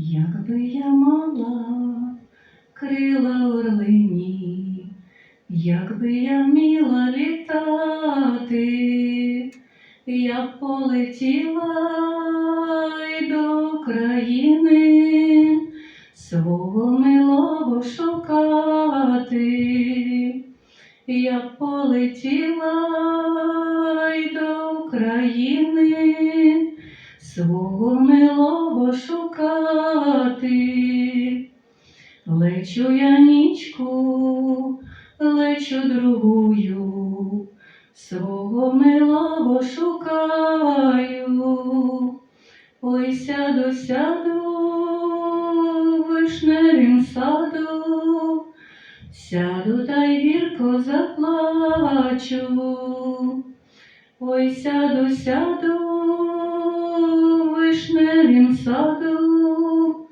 Якби я мала крила орлині, якби я вміла літати, я б полетіла й до країни свого милого шукати, я полетіла й до країни свого милого шукати. Лечу я нічку, лечу другую, свого милого шукаю. Ой, сяду, сяду вишневім саду, сяду та й гірко заплачу. Ой, сяду, сяду саду,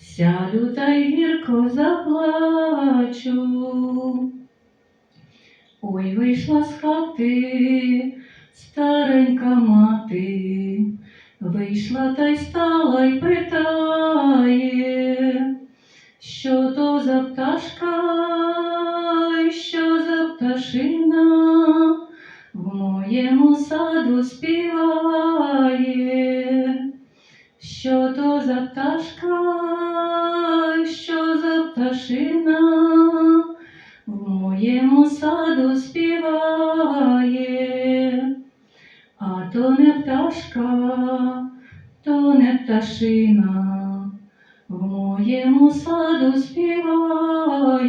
сяду та й гірко заплачу. Ой, вийшла з хати старенька мати, вийшла та й стала й питає, що то за пташка, що за пташина в моєму саду співає, що то за пташка, що за пташина? В моєму саду співає, а то не пташка, то не пташина, в моєму саду співає,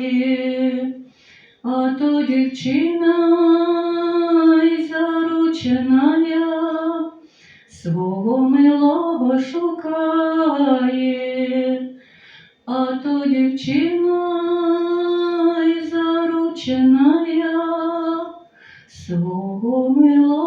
а то дівчина свого милого шукає, а то дівчина й заручена я свого милого.